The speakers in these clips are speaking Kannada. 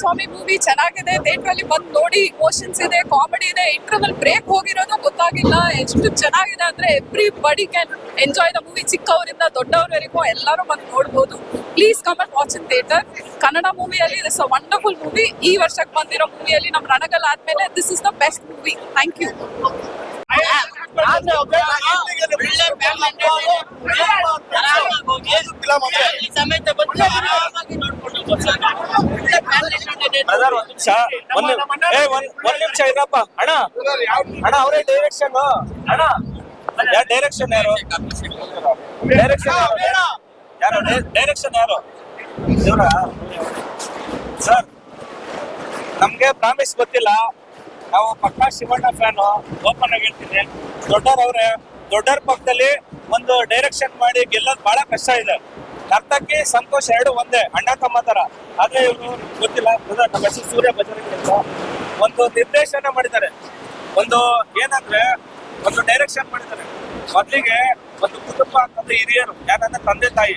ಸ್ವಾಮಿ ಮೂವಿ ಚೆನ್ನಾಗಿದೆ ಥಿಯೇಟರ್ ಅಲ್ಲಿ ಬಂದು ನೋಡಿ ಇಮೋಷನ್ಸ್ ಇದೆ ಕಾಮಿಡಿ ಇದೆ ಇಂಟರ್ವಲ್ ಬ್ರೇಕ್ ಹೋಗಿರೋದು ಗೊತ್ತಾಗಿಲ್ಲ. ಎಷ್ಟು ಚೆನ್ನಾಗಿದೆ ಅಂದ್ರೆ everybody can enjoy the movie ಚಿಕ್ಕವರಿಂದ ದೊಡ್ಡವರವರೆಗೂ ಎಲ್ಲರೂ ಬಂದು ನೋಡ್ಬೋದು. Please come and watch in theatre Kannada ಮೂವಿಯಲ್ಲಿ this a wonderful movie ಈ ವರ್ಷಕ್ಕೆ ಬಂದಿರೋ ಮೂವಿಯಲ್ಲಿ ನಮ್ಮ ರಣಗಲ್ ಆದ್ಮೇಲೆ this is the best movie thank you ಸಮೇತ ನಿಮಿಷ. ಒಂದ್ ನಿಮಿಷ ಇರಪ್ಪ. ಅಣ್ಣ ಅಣ್ಣ ಅವರೇ ಡೈರೆಕ್ಷನ್ ಅಣ್ಣ ಯಾರು ಡೈರೆಕ್ಷನ್ ಯಾರು? ಡೈರೆಕ್ಷನ್ ಯಾರು? ಡೈರೆಕ್ಷನ್ ಯಾರು? ಸರ್ ನಮ್ಗೆ ಪ್ರಾಮಿಸ್ ಗೊತ್ತಿಲ್ಲ. ನಾವು ಪಕ್ಕಾ ಶಿವಣ್ಣ ಫ್ಯಾನು ಓಪನ್ ಆಗಿ ಹೇಳ್ತೀನಿ ದೊಡ್ಡವ್ರವ್ರೆ, ದೊಡ್ಡವ್ರ ಪಕ್ಕದಲ್ಲಿ ಒಂದು ಡೈರೆಕ್ಷನ್ ಮಾಡಿ ಗೆಲ್ಲೋದು ಬಹಳ ಕಷ್ಟ ಇದೆ. ನರ್ತಕಿ ಸಂತೋಷ ಎರಡು ಒಂದೇ, ಅಣ್ಣ ತಮ್ಮ ತರ ಆದ್ರೆ ಇವರು ಗೊತ್ತಿಲ್ಲ ನಮ್ಮ ಸೂರ್ಯ ಬಜರಂಗಿ ಅಂತ. ಒಂದು ನಿರ್ದೇಶನ ಮಾಡಿದ್ದಾರೆ. ಒಂದು ಏನಂದ್ರೆ, ಒಂದು ಡೈರೆಕ್ಷನ್ ಮಾಡಿದ್ದಾರೆ. ಮೊದಲಿಗೆ ಒಂದು ಕುಟುಂಬ ಅಂತಂದ್ರೆ ಹಿರಿಯರು, ಯಾಕಂದ್ರೆ ತಂದೆ ತಾಯಿ.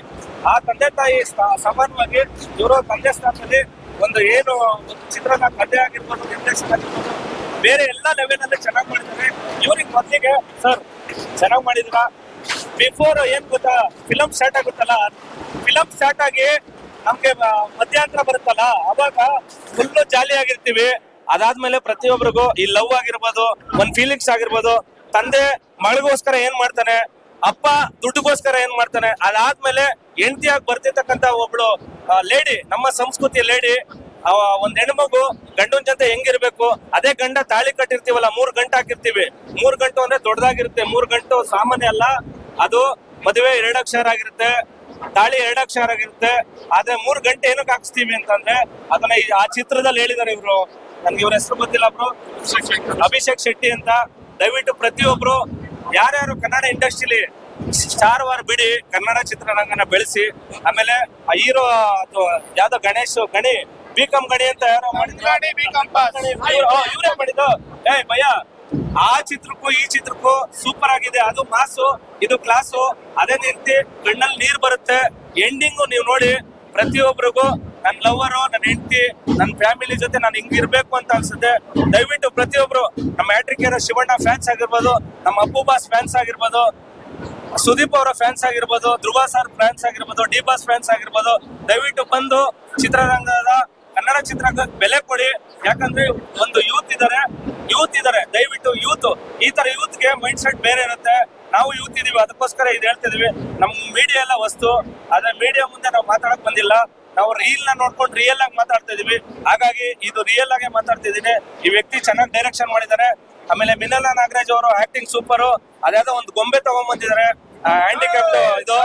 ಆ ತಂದೆ ತಾಯಿ ಸಮಾನವಾಗಿ ಇವರು ತಂದೆ ಸ್ಥಾನದಲ್ಲಿ ಒಂದು ಏನು, ಒಂದು ಚಿತ್ರದ ಕಥೆ ಆಗಿರ್ಬೋದು, ನಿರ್ದೇಶನ ಆಗಿರ್ಬೋದು ಬೇರೆ ಎಲ್ಲ ಲೆವೆಲ್ ಚೆನ್ನಾಗಿ ಮಾಡಿದ್ದಾರೆ ಇವ್ರಿಗೆ ಮೊದಲಿಗೆ, ಸರ್, ಚೆನ್ನಾಗಿ ಮಾಡಿದ್ರ ಬಿಫೋರ್ ಏನ್ ಗೊತ್ತಾ ಫಿಲಂ ಸ್ಟಾರ್ಟ್ ಆಗುತ್ತಲ್ಲ ಫಿಲಂ ಸ್ಟಾರ್ಟ್ ಆಗಿ ನಮ್ಗೆ ಮಧ್ಯಾಹ್ನ ಬರುತ್ತಲ್ಲ, ಅವಾಗ ಫುಲ್ ಜಾಲಿ ಆಗಿರ್ತೀವಿ. ಅದಾದ್ಮೇಲೆ ಪ್ರತಿಯೊಬ್ಬರಿಗೂ ಈ ಲವ್ ಆಗಿರ್ಬೋದು, ಒಂದ್ ಫೀಲಿಂಗ್ಸ್ ಆಗಿರ್ಬೋದು, ತಂದೆ ಮಗಳಿಗೋಸ್ಕರ ಏನ್ ಮಾಡ್ತಾನೆ, ಅಪ್ಪ ದುಡ್ಡುಗೋಸ್ಕರ ಏನ್ ಮಾಡ್ತಾನೆ, ಅದಾದ್ಮೇಲೆ ಹೆಂಡತಿಯಾಗಿ ಬರ್ತಿರ್ತಕ್ಕಂತ ಒಬ್ಳು ಲೇಡಿ ನಮ್ಮ ಸಂಸ್ಕೃತಿಯ ಲೇಡಿ ಒಂದ್ ಹೆಣ್ಮಗು ಗಂಡನ್ ಜೊತೆ ಹೆಂಗಿರ್ಬೇಕು, ಅದೇ ಗಂಡ ತಾಳಿ ಕಟ್ಟಿರ್ತೀವಲ್ಲ, ಮೂರ್ ಗಂಟೆ ಹಾಕಿರ್ತೀವಿ. ಮೂರ್ ಗಂಟು ಅಂದ್ರೆ ದೊಡ್ಡದಾಗಿರುತ್ತೆ, ಮೂರ್ ಗಂಟು ಸಾಮಾನ್ಯ ಅಲ್ಲ. ಅದು ಮದುವೆ ಎರಡಕ್ಷರ ಆಗಿರುತ್ತೆ, ತಾಳಿ ಎರಡಕ್ಷರ ಆಗಿರುತ್ತೆ. ಆದ್ರೆ ಮೂರ್ ಗಂಟೆ ಏನಕ್ಕೆ ಹಾಕಿಸ್ತೀವಿ ಅಂತಂದ್ರೆ, ಅದನ್ನ ಆ ಚಿತ್ರದಲ್ಲಿ ಹೇಳಿದಾರೆ ಇವ್ರು. ನನ್ಗೆ ಇವ್ರ ಹೆಸರು ಗೊತ್ತಿಲ್ಲ ಬ್ರೋ. ಅಭಿಷೇಕ್ ಶೆಟ್ಟಿ ಅಂತ. ದಯವಿಟ್ಟು ಪ್ರತಿಯೊಬ್ರು, ಯಾರ್ಯಾರು ಕನ್ನಡ ಇಂಡಸ್ಟ್ರಿಲಿ ಸ್ಟಾರ್ ವಾರ್ ಬಿಡಿ, ಕನ್ನಡ ಚಿತ್ರರಂಗನ ಬೆಳೆಸಿ. ಆಮೇಲೆ ಹೀರೋ, ಅದು ಯಾವ್ದೋ ಗಣೇಶ್, ಗಣಿ ಬಿ ಕಾಮ್ ಗಣಿ ಅಂತ ಯಾರೋ ಮಾಡಿದ್ರು. ಇವರೇ ಮಾಡಿದ್ದು. ಏ ಭಯ ಆ ಚಿತ್ರಕ್ಕೂ ಈ ಚಿತ್ರಕ್ಕೂ ಸೂಪರ್ ಆಗಿದೆ. ಅದು ಮಾಸು ಇದು ಕ್ಲಾಸು ಅದೇ ನಿಂತಿ ಕಣ್ಣಲ್ಲಿ ನೀರ್ ಬರುತ್ತೆ. ಎಂಡಿಂಗು ನೀವು ನೋಡಿ ಪ್ರತಿಯೊಬ್ಬರಿಗೂ ನನ್ನ ಲವರು ನನ್ನ ಹೆಂಡತಿ ನನ್ನ ಫ್ಯಾಮಿಲಿ ಜೊತೆ ನಾನು ಹಿಂಗಿರ್ಬೇಕು ಅಂತ ಅನ್ಸುತ್ತೆ. ದಯವಿಟ್ಟು ಪ್ರತಿಯೊಬ್ರು ನಮ್ಮ ಮ್ಯಾಟ್ರಿಕ್ ಇರೋ ಶಿವಣ್ಣ ಫ್ಯಾನ್ಸ್ ಆಗಿರ್ಬೋದು ನಮ್ಮ ಅಪ್ಪು ಬಾಸ್ ಫ್ಯಾನ್ಸ್ ಆಗಿರ್ಬೋದು ಸುದೀಪ್ ಅವರ ಫ್ಯಾನ್ಸ್ ಆಗಿರ್ಬೋದು ಧ್ರುವ ಸರ್ ಫ್ಯಾನ್ಸ್ ಆಗಿರ್ಬೋದು ಡಿ ಬಾಸ್ ಫ್ಯಾನ್ಸ್ ಆಗಿರ್ಬೋದು ದಯವಿಟ್ಟು ಬಂದು ಚಿತ್ರರಂಗದ ಕನ್ನಡ ಚಿತ್ರರಂಗಕ್ಕೆ ಬೆಲೆ ಕೊಡಿ. ಯಾಕಂದ್ರೆ ಒಂದು ಯೂತ್ ಇದಾರೆ ಯೂತ್ ಇದಾರೆ. ದಯವಿಟ್ಟು ಯೂತ್, ಈ ತರ ಯೂತ್ಗೆ ಮೈಂಡ್ ಸೆಟ್ ಬೇರೆ ಇರುತ್ತೆ. ನಾವು ಯೂತ್ ಇದೀವಿ, ಅದಕ್ಕೋಸ್ಕರ ಇದು ಹೇಳ್ತಿದೀವಿ ನಮ್ ಮೀಡಿಯಾ ಎಲ್ಲ ವಸ್ತು, ಆದ್ರೆ ಮೀಡಿಯಾ ಮುಂದೆ ನಾವು ಮಾತಾಡಕ್ ಬಂದಿಲ್ಲ. ನಾವು ರೀಲ್ನ ನೋಡ್ಕೊಂಡು ರಿಯಲ್ ಆಗಿ ಮಾತಾಡ್ತಾ ಇದೀವಿ. ಹಾಗಾಗಿ ಇದು ರಿಯಲ್ ಆಗಿ ಮಾತಾಡ್ತಿದೀನಿ ಈ ವ್ಯಕ್ತಿ ಚೆನ್ನಾಗಿ ಡೈರೆಕ್ಷನ್ ಮಾಡಿದ್ದಾರೆ ಆಮೇಲೆ ಮಿನಲ ನಾಗರಾಜ್ ಅವರು ಆಕ್ಟಿಂಗ್ ಸೂಪರ್ ಅದ್ಯಾವುದೋ ಒಂದು ಗೊಂಬೆ ತಗೊಂಡ್ಬಂದಿದ್ದಾರೆ ಹ್ಯಾಂಡಿಕ್ಯಾಪ್ಟ್ ಇದು.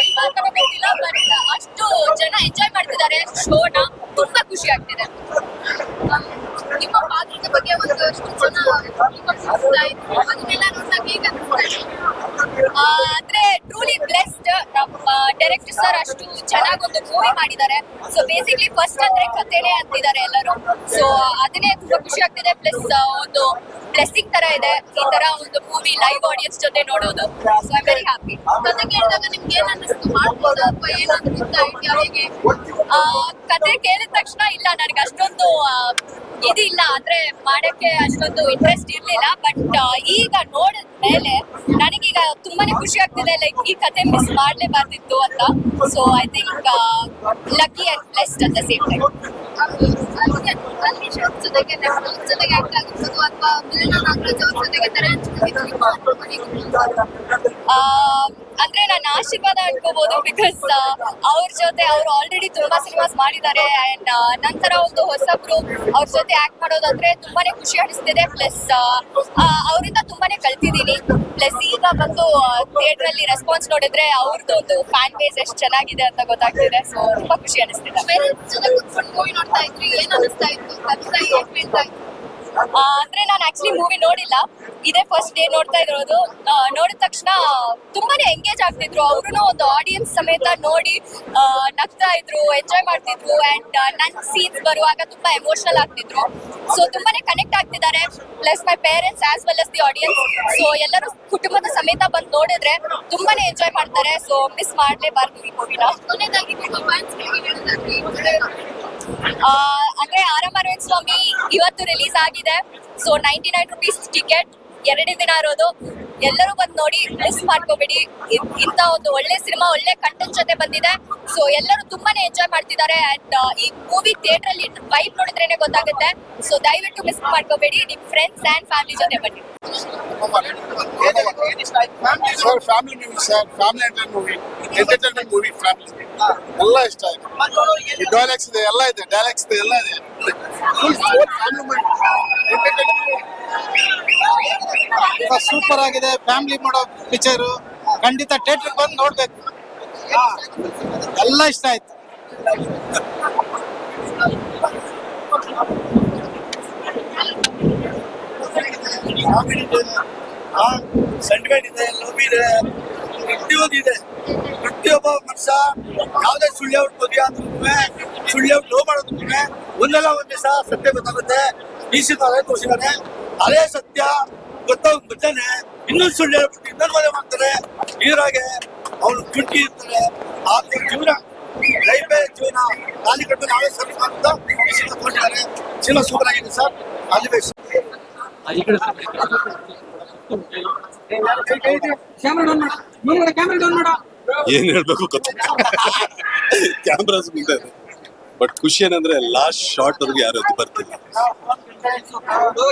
ಇಲ್ಲ ತರ ಗೊತ್ತಿಲ್ಲ ಬಟ್ ಅಷ್ಟು ಜನ ಎಂಜಾಯ್ ಮಾಡ್ತಿದ್ದಾರೆ. ಶೋನ ತುಂಬಾ ಖುಷಿ ಆಗ್ತಿದೆ. ನಿಮ್ಮ ಪಾತ್ರದ ಬಗ್ಗೆ ಒಂದು ಅಷ್ಟು ಜನ ಅದನ್ನೆಲ್ಲ ನೋಡಿದಾಗ ಹೇಗೆ ಅನಿಸ್ತಾ ಇದೆ ಅಂದ್ರೆ ಟ್ರೂಲಿ ಬ್ಲೆಸ್ಡ್ ನಮ್ಮ ಡೈರೆಕ್ಟರ್ ಸರ್ ಅಷ್ಟು ಚೆನ್ನಾಗಿ ಒಂದು ಮೂವಿ ಮಾಡಿದ್ದಾರೆ. ಸೊ ಬೇಸಿಕ್ಲಿ ಫಸ್ಟ್ ಅಂದ್ರೆ ಕಥೆನೇ ಅಂತಿದ್ದಾರೆ ಎಲ್ಲರೂ. ಸೊ ಅದನ್ನೇ ತುಂಬಾ ಖುಷಿ ಆಗ್ತಿದೆ. ಪ್ಲಸ್ ಒಂದು ಬ್ಲೆಸ್ಸಿಂಗ್ ತರ ಇದೆ. ಈ ತರ ಒಂದು ಮೂವಿ ಲೈವ್ ಆಡಿಯನ್ಸ್ ಜೊತೆ ನೋಡೋದು. ಸೊ ಐ ವೆರಿ ಹ್ಯಾಪಿ ಕತೆ ಕೇಳಿದಾಗ ನಿಮ್ಗೆ ಏನ್ ಅನ್ನಿಸ್ತು? ಮಾಡ್ಬೋದು ಅಥವಾ ಏನಾದ್ರು ಇತ್ತ ಐಡಿಯಾ ಹೇಗೆ? ಕತೆ ಕೇಳಿದ ತಕ್ಷಣ ಇಲ್ಲ, ನನಗೆ ಅಷ್ಟೊಂದು ಇದಿಲ್ಲ. ಅಂದ್ರೆ ಮಾಡಕ್ಕೆ ಅಷ್ಟೊಂದು ಇಂಟ್ರೆಸ್ಟ್ ಇರ್ಲಿಲ್ಲ. ಬಟ್ ಈಗ ನೋಡಿದ ಮೇಲೆ ನನಗೀಗ ತುಂಬಾನೇ ಖುಷಿ ಆಗ್ತಿದೆ. ಲೈಕ್ ಈ ಕತೆ ಮಿಸ್ ಮಾಡ್ಲೇಬಾರ್ದಿತ್ತು ಅಂತ. So I think lucky and blessed at the same time ಅಲ್ಲಿ ಜೊತೆಗೆ ಜೊತೆಗೆ ಆಕ್ಟ್ ಆಗಿರ್ಬೋದು ಅಥವಾ ನಾಗರಾಜ್ ಅವ್ರ ಜೊತೆಗೆ ಅಂದ್ರೆ ನಾನು ಆಶೀರ್ವಾದ ಅನ್ಕೋಬಹುದು ಬಿಕಾಸ್ ಅವ್ರ ಜೊತೆ ಅವ್ರು ಆಲ್ರೆಡಿ ತುಂಬಾ ಸಿನಿಮಾಸ್ ಮಾಡಿದ್ದಾರೆ ಅಂಡ್ ನಂತರ ಒಂದು ಹೊಸಬ್ರು ಅವ್ರ ಜೊತೆ ಆಕ್ಟ್ ಮಾಡೋದಂದ್ರೆ ತುಂಬಾನೇ ಖುಷಿ ಅನಿಸ್ತಿದೆ ಪ್ಲಸ್ ಅವರಿಂದ ತುಂಬಾನೇ ಕಲ್ತಿದ್ದೀನಿ. ಪ್ಲಸ್ ಈಗ ಬಂದು ಥಿಯೇಟರ್ ಅಲ್ಲಿ ರೆಸ್ಪಾನ್ಸ್ ನೋಡಿದ್ರೆ ಅವ್ರದ್ದು ಒಂದು ಫ್ಯಾನ್ ಬೇಸ್ ಎಷ್ಟು ಚೆನ್ನಾಗಿದೆ ಅಂತ ಗೊತ್ತಾಗ್ತಿದೆ. ಸೊ ತುಂಬಾ ಖುಷಿ ಅನಿಸ್ತಿದೆ. ಮೂವಿ ನೋಡ್ತಾ ಇದ್ರಿ ಏನ್ ಅನಿಸ್ತಾ ಇತ್ತು? ಅಂದ್ರೆ ನಾನು ಆಕ್ಚುಲಿ ಮೂವಿ ನೋಡಿಲ್ಲ. ಇದೇ ಫಸ್ಟ್ ಡೇ ನೋಡ್ತಾ ಇರೋದು. ನೋಡಿದ ತಕ್ಷಣ ತುಂಬಾನೇ ಎಂಗೇಜ್ ಆಗ್ತಿದ್ರು. ಅವರು ಒಂದು ಆಡಿಯನ್ಸ್ ಸಮೇತ ನೋಡಿ ನಗ್ತಾ ಇದ್ರು ಎಂಜಾಯ್ ಮಾಡ್ತಿದ್ರು. ಅಂಡ್ ನನ್ ಸೀನ್ಸ್ ಬರುವಾಗ ತುಂಬಾ ಎಮೋಷನಲ್ ಆಗ್ತಿದ್ರು. ಸೊ ತುಂಬಾನೇ ಕನೆಕ್ಟ್ ಆಗ್ತಿದ್ದಾರೆ. Plus my parents as well as the audience so ಎಲ್ಲರೂ ಕುಟುಂಬದ ಸಮೇತ ಬಂದು ನೋಡಿದ್ರೆ ತುಂಬಾನೇ ಎಂಜಾಯ್ ಮಾಡ್ತಾರೆ. ಸೊ ಮಿಸ್ ಮಾಡ್ಲೇಬಾರ್ದು ಈ ಮೂವಿನ ಅಂದ್ರೆ ಎಂ ಅರವಿಂದ್ ಸ್ವಾಮಿ ಇವತ್ತು ರಿಲೀಸ್ ಆಗಿದೆ. So ninety nine rupees ticket ಎರಡೇ ದಿನ ಇರೋದು. ಎಲ್ಲರೂ ಬಂದು ನೋಡಿ ಮಿಸ್ ಮಾಡ್ಕೋಬೇಡಿ. ಇಂಥ ಒಂದು ಒಳ್ಳೆ ಸಿನಿಮಾ ಒಳ್ಳೆ ಕಂಟೆಂಟ್ ಜೊತೆ ಬಂದಿದೆ. ಸೊ ಎಲ್ಲರೂ ತುಂಬಾನೇ ಎಂಜಾಯ್ ಮಾಡ್ತಿದ್ದಾರೆ. ಅಂಡ್ ಈ ಮೂವಿ ಥಿಯೇಟರ್ ಅಲ್ಲಿ ವೈಬ್ ನೋಡಿದ್ರೇನೆ ಗೊತ್ತಾಗುತ್ತೆ. ಸೊ ದಯವಿಟ್ಟು ಮಿಸ್ ಮಾಡ್ಕೋಬೇಡಿ. ನಿಮ್ ಫ್ರೆಂಡ್ಸ್ ಅಂಡ್ ಫ್ಯಾಮಿಲಿ ಜೊತೆ ಬನ್ನಿ. Sir family movie sir family entertain movie entertainment movie family ಎಲ್ಲ ಇಷ್ಟ ಆಯ್ತು. ಡೈಲಾಗ್ಸ್ ಇದೆ ಎಲ್ಲ ಇದೆ ಡೈಲಾಗ್ಸ್ ಇದೆ ಎಲ್ಲ ಇದೆ. ಫುಲ್ ಫ್ಯಾಮಿಲಿ ಮೂವಿ ಸೂಪರ್ ಆಗಿದೆ ಫ್ಯಾಮಿಲಿ ಮಾಡೋ ಪಿಕ್ಚರ್ ಖಂಡಿತ ಥಿಯೇಟರ್ ಬಂದು ನೋಡ್ಬೇಕು. ಎಲ್ಲ ಇಷ್ಟ ಆಯ್ತು. ಸೆಂಟಿಮೆಂಟ್ ಇದೆ ಲೋಬಿ ಇದೆ ಪ್ರತಿಯೊಂದು ಇದೆ. ಪ್ರತಿಯೊಬ್ಬ ಮನುಷ್ಯ ಯಾವುದೇ ಸುಳ್ಳು ಔಟ್ ಮದುವೆ ಆದ್ರೂ ಸುಳ್ಳು ಔಟ್ ಲೋ ಮಾಡೋದಕ್ಕೆ ಒಂದಲ್ಲ ಒಂದ್ ದಿವಸ ಸತ್ಯ ಗೊತ್ತಾಗುತ್ತೆ. ನೀಸಿದ ಸಿನಿಮಾ ಅದೇ ತೋರಿಸಿದಾನೆ ಅದೇ ಸತ್ಯ ಗೊತ್ತಾಗ ಗೊತ್ತಾನೆ ಇನ್ನೊಂದು ಸುಳ್ಳು ಹೇಳ್ಬಿಟ್ಟು ಇನ್ನೊಂದು ಮದುವೆ ಮಾಡ್ತಾರೆ. ನೀರಾಗೆ ಅವನು ಕುಂಟಿ ಇರ್ತಾರೆ. ಆ ಜೀವನ ಲೈಫೇ ಜೀವನ ಖಾಲಿ ಕಟ್ಟು ನಾವೇ ಸರ್ವಿಸ್ ಮಾಡ್ತಾ ಸಿನಿಮಾ ತೋರಿಸಿದ್ದಾರೆ ಸಿನಿಮಾ ಸೂಪರ್ ಆಗಿದೆ ಸರ್. ಅಲ್ಲಿ ಬೇಕು. ಏನ್ ಹೇಳ್ಬೇಕು ಕ್ಯಾಮ್ರಾಸ್ ಮುಂದೆ ಬಟ್ ಖುಷಿ ಏನಂದ್ರೆ ಲಾಸ್ಟ್ ಶಾರ್ಟ್ ವರೆಗೂ ಯಾರು ಅದು ಬರ್ತಿಲ್ಲ.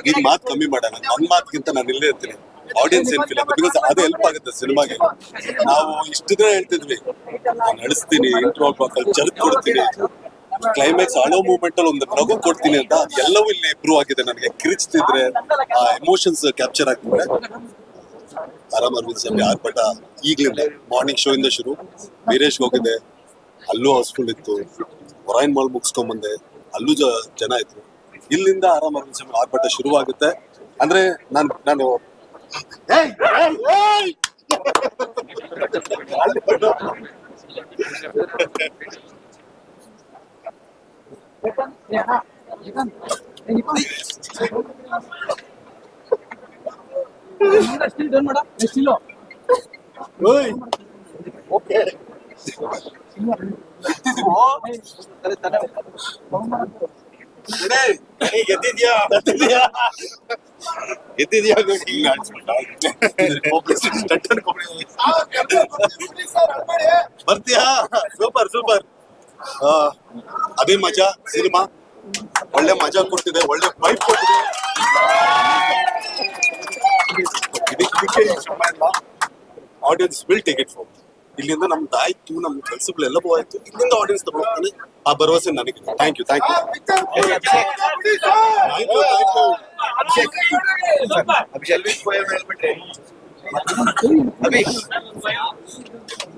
ಈಗ ಮಾತು ಕಮ್ಮಿ ಮಾಡೋಣ. ನನ್ನ ಮಾತಿಗಿಂತ ನಾನು ಇಲ್ಲೇ ಇರ್ತೀನಿ. ಆಡಿಯನ್ಸ್ ಏನ್ ಫೀಲ್ ಬಿಕಾಸ್ ಅದು ಹೆಲ್ಪ್ ಆಗುತ್ತೆ ಸಿನಿಮಾಗೆ. ನಾವು ಇಷ್ಟಿದ್ರೆ ಹೇಳ್ತಿದ್ವಿ. ನಾನು ನಡೆಸ್ತೀನಿ ಇಂಟ್ರೋ ಜರ್ಕ್ ಕೊಡ್ತೀನಿ. ಕ್ಲೈಮ್ಯಾಕ್ಸ್ ಅಳೋ ಮೂಮೆಂಟ್ ಅಲ್ಲಿ ಒಂದು ನಗು ಕೊಡ್ತೀನಿ ಅಂತ ಎಲ್ಲವೂ ಇಲ್ಲಿ ಇಂಪ್ರೂವ್ ಆಗಿದೆ ನನಗೆ. ಕಿರಿಚ್ತಿದ್ರೆ ಆ ಎಮೋಷನ್ಸ್ ಕ್ಯಾಪ್ಚರ್ ಆಗ್ತಿದ್ರೆ ಆರಾಮ್ ಅರವಿಂದ್ ಸ್ವಾಮಿ ಆರ್ಭಟ ಈಗ್ಲಿಂದ ಮಾರ್ನಿಂಗ್ ಶೋ ಇಂದ ಶುರು. ವೀರೇಶ್ ಹೋಗಿದ್ದೆ ಅಲ್ಲೂ ಹೌಸ್ಫುಲ್ ಇತ್ತು. ಹೊರೈನ್ ಮಾಲ್ ಮುಗಿಸ್ಕೊಂಡ್ ಬಂದೆ ಅಲ್ಲೂ ಜ- ಜನ ಇದ್ರು. ಇಲ್ಲಿಂದ ಆರಾಮ್ ಅರವಿಂದ್ ಸ್ವಾಮಿ ಆರ್ಭಟ ಶುರುವಾಗುತ್ತೆ. ಅಂದ್ರೆ ನಾನು ನಾನು ಏಯ್, ಏಯ್, ಏಯ್! ಓಯ್ ಓಕೆ ಗೆದ್ದಿದ್ಯಾ ಎದ್ದಿದ್ಯಾ ಎದ್ದಿದ್ಯಾ ಹಿಂಗ ಅನ್ಸ್ಬಿಟ್ಟ ಬರ್ತೀಯಾ ಸೂಪರ್ ಸೂಪರ್ ಅದೇ ಮಜಾ ಸಿನಿಮಾ ಒಳ್ಳೆ ಮಜಾ ಕೊಡ್ತಿದೆ ಒಳ್ಳೆ ವೈಫ್ ಕೊಟ್ಟಿದೆ ಇದಕ್ಕೆ audience will ticket it for ಇಲ್ಲಿಂದ ನಮ್ದು ಆಯ್ತು ನಮ್ ಕೆಲ್ಸಗಳೆಲ್ಲ ಆಯ್ತು ಇಲ್ಲಿಂದ ಆಡಿಯನ್ಸ್ ತಗೊಳ್ತಾನೆ ಆ ಭರವಸೆ ನನಗೆ thank you thank you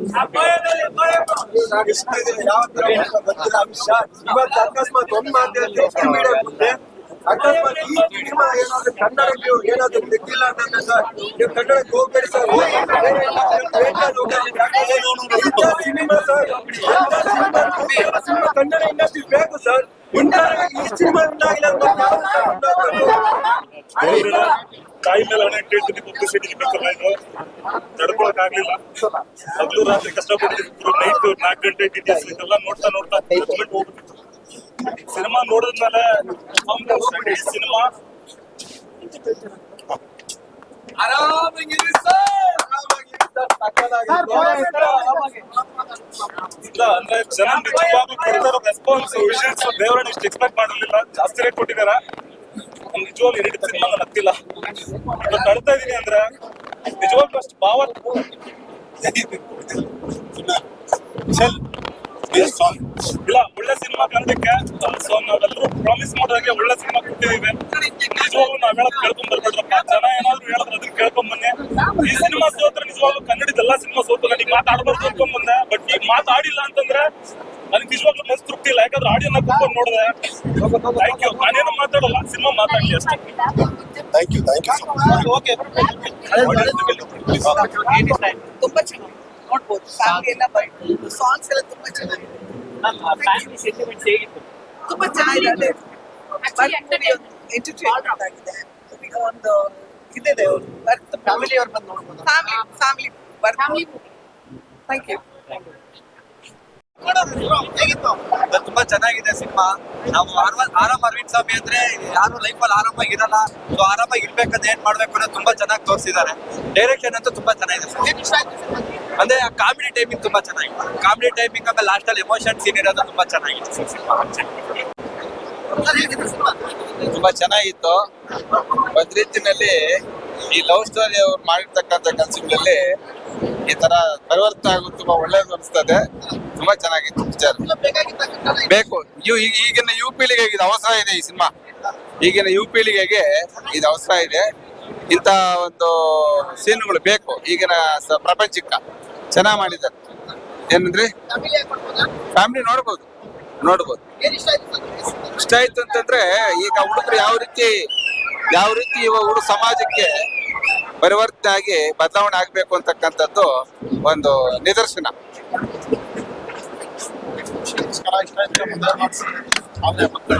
thank ತರ ಥ್ಯಾಂಕ್ ಯು ಇವತ್ತು ಅಕಸ್ಮಾತ್ ಒಂದ್ ಮಾತು ಹೇಳ್ತೀನಿ, ಮುಂದೆ ಅಕಸ್ಮಾತ್ ಈ ಸಿನಿಮಾ ಏನಾದ್ರು ಕನ್ನಡಕ್ಕೆ ಇವ್ರಿಗೆ ಏನಾದ್ರು ತೆಗ್ದಿಲ್ಲ ಅಂತಂದ್ರೆ ಸರ್ ನೀವು ಕನ್ನಡಕ್ಕೆ ಹೋಗ್ಬೇಡಿ sir cinema sir cinema Kannada industry ಬೇಕು ಸರ್ ಇಂಥ ಈ ಸಿನಿಮಾ ಉಂಟಾಗಿಲ್ಲ ಅಂತ ಯಾವ ತಾಯಿ ಮೇಲೆ ಹಣ ಕೇಳ್ತೀನಿ ಪಬ್ಲಿಸಿಟಿ ಬೇಕಲ್ಲ ಇದು ತಡ್ಕೊಳಕ್ ಆಗ್ಲಿಲ್ಲ ಹಗಲು ರಾತ್ರಿ ಕಷ್ಟಪಟ್ಟಿದ್ರು ನೈಟ್ ನಾಲ್ಕು ಗಂಟೆ ಡಿಟೇಲ್ಸ್ ಇದೆಲ್ಲ ನೋಡ್ತಾ ನೋಡ್ತಾ ಜಡ್ಜ್ಮೆಂಟ್ ಹೋಗ್ಬಿಟ್ಟಿತ್ತು. ಸಿನಿಮಾ ನೋಡಿದ್ಮೇಲೆ ಸಿನಿಮಾ. ಇಲ್ಲ ಅಂದ್ರೆ ಜನ ನಿಜವಾಗ್ಲೂ ಕೊಡ್ತಾರೋ ರೆಸ್ಪಾನ್ಸ್ ವಿಷನ್ಸ್ ದೇವರನ್ನ ಇಷ್ಟು ಎಕ್ಸ್ಪೆಕ್ಟ್ ಮಾಡಿರ್ಲಿಲ್ಲ ಜಾಸ್ತಿ ರೇಟ್ ಕೊಟ್ಟಿದಾರ ಸಿನಿಮಾ ನಾನು ಹತ್ತಿಲ್ಲ ಇದೀನಿ ಅಂದ್ರೆ ನಿಜವಾಗ್ಲೂ ಅಷ್ಟು ಭಾವ ಇಲ್ಲ. ಒಳ್ಳೆ ಸಿನಿಮಾ ಕನ್ನಡಕ್ಕೆ ಸೊ ನಾವೆಲ್ಲರೂ ಪ್ರಾಮಿಸ್ ಮಾಡೋಕೆ ಒಳ್ಳೆ ಸಿನಿಮಾ ಕೊಟ್ಟಿದ್ದೀವಿ. ನಿಜವಾಗ್ಲೂ ನಾವ್ ಹೇಳೋದ್ ಕೇಳ್ಕೊಂಡ್ ಬರ್ಬೇಡ್ರಪ್ಪ. ಜನ ಏನಾದ್ರು ಹೇಳಿದ್ರೆ ಅದನ್ನ ಕೇಳ್ಕೊಂಡ್ ಬನ್ನಿ. ಈ ಸಿನಿಮಾ ಸೋತ್ರ ನಿಜವಾಗ್ಲೂ ಕನ್ನಡದ ಎಲ್ಲಾ ಸಿನಿಮಾ ಸೋತು ನನಗೆ ಮಾತಾಡಬಾರ್ದು ಅನ್ಕೊಂಡ್ ಬಂದೆ ಬಟ್ ಈಗ ಮಾತಾಡಿಲ್ಲ ಅಂತಂದ್ರೆ ನನಗೆ ನಿಜವಾಗ್ಲೂ ಮನಸ್ಸು ತೃಪ್ತಿ ಇಲ್ಲ. ಯಾಕಂದ್ರೆ ಆಡಿಯೋನ ಕೂತ್ಕೊಂಡು ನೋಡಿದೆ ಥ್ಯಾಂಕ್ ಯು ನಾನೇನು ಮಾತಾಡ ಮಾತಾಡಲ್ಲ ಸಿನಿಮಾ ಮಾತಾಡಿ ಅಷ್ಟೇ. Thank you thank you okay ತುಂಬಾ ಚೆನ್ನಾಗಿ ನೋಡ್ಬೋದು. ಫ್ಯಾಮಿಲಿ ಎಲ್ಲ ಬರ್ಬೋದು ಸಾಂಗ್ಸ್ ಎಲ್ಲ ತುಂಬಾ ಚೆನ್ನಾಗಿದೆ. ತುಂಬಾ ಚೆನ್ನಾಗಿದೆ. ಎಂಟರ್ಟೈನ್ಮೆಂಟ್ ಆಗಿದೆ. ಈಗ ಒಂದು ಇದಿದೆ. ಬರ್ತ್ ಫ್ಯಾಮಿಲಿ ಅವ್ರು ಬಂದು ನೋಡ್ಬೋದು. ಫ್ಯಾಮಿಲಿ ಫ್ಯಾಮಿಲಿ ಥ್ಯಾಂಕ್ ಯು ತುಂಬಾ ಚೆನ್ನಾಗಿದೆ ಸಿನಿಮಾ. ನಾವು ಆರಾಮ್ ಅರವಿಂದ್ ಸ್ವಾಮಿ ಅಂದ್ರೆ ಯಾರು ಲೈಫ್ ಅಲ್ಲಿ ಆರಾಮಾಗಿ ಇರಲ್ಲ. ಸೊ ಆರಾಮಾಗಿ ಇರ್ಬೇಕಂದ್ರೆ ಏನ್ ಮಾಡ್ಬೇಕು ಅನ್ನೋದು ತುಂಬಾ ಚೆನ್ನಾಗಿ ತೋರಿಸಿದ್ದಾರೆ. ಡೈರೆಕ್ಷನ್ ಅಂತೂ ತುಂಬಾ ಚೆನ್ನಾಗಿದೆ ಅಂದ್ರೆ ಆ ಕಾಮಿಡಿ ಟೈಮಿಂಗ್ ತುಂಬಾ ಚೆನ್ನಾಗಿದೆ. ಕಾಮಿಡಿ ಟೈಮಿಂಗ್ ಆಮೇಲೆ ಲಾಸ್ಟ್ ಅಲ್ಲಿ ಎಮೋಷನ್ ಸೀನ್ ಇರೋದು ತುಂಬಾ ಚೆನ್ನಾಗಿದೆ ಸಿನಿಮಾ? ತುಂಬಾ ಚೆನ್ನಾಗಿತ್ತು. ಒಂದ್ ರೀತಿನಲ್ಲಿ ಈ ಲವ್ ಸ್ಟೋರಿ ಅವ್ರು ಮಾಡಿರ್ತಕ್ಕಂಥ ಕನ್ಸಿಪ್ಟಲ್ಲಿ ಈ ತರ ಪರಿವರ್ತನೆ ಆಗೋದು ತುಂಬಾ ಒಳ್ಳೇದು ಅನಿಸ್ತದೆ. ತುಂಬಾ ಚೆನ್ನಾಗಿತ್ತು ಪಿಕ್ಚರ್. ಬೇಕು. ಯು ಈ- ಈಗಿನ ಯು ಪೀಳಿಗೆಗೆ ಇದು ಅವಸರ ಇದೆ ಈ ಸಿನಿಮಾ. ಈಗಿನ ಯು ಲಿಗೆ ಇದು ಅವಸರ ಇದೆ. ಇಂತ ಒಂದು ಸೀನ್ಗಳು ಬೇಕು. ಈಗಿನ ಪ್ರಪಂಚಕ್ಕ. ಚೆನ್ನಾಗಿ ಮಾಡಿದ್ದಾರೆ. ಏನಂದ್ರಿ? ಫ್ಯಾಮಿಲಿ ನೋಡ್ಬೋದು. ನೋಡ್ಬೋದು. ಇಷ್ಟ ಆಯ್ತು ಅಂತಂದ್ರೆ ಈಗ ಹುಡುಗರು ಯಾವ ರೀತಿ ಯಾವ ರೀತಿ ಇವರು ಸಮಾಜಕ್ಕೆ ಪರಿವರ್ತನೆ ಆಗಿ ಬದಲಾವಣೆ ಆಗಬೇಕು ಅಂತಕ್ಕಂಥದ್ದು ಒಂದು ನಿದರ್ಶನ. ಆದ್ರೂ ಕೂಡ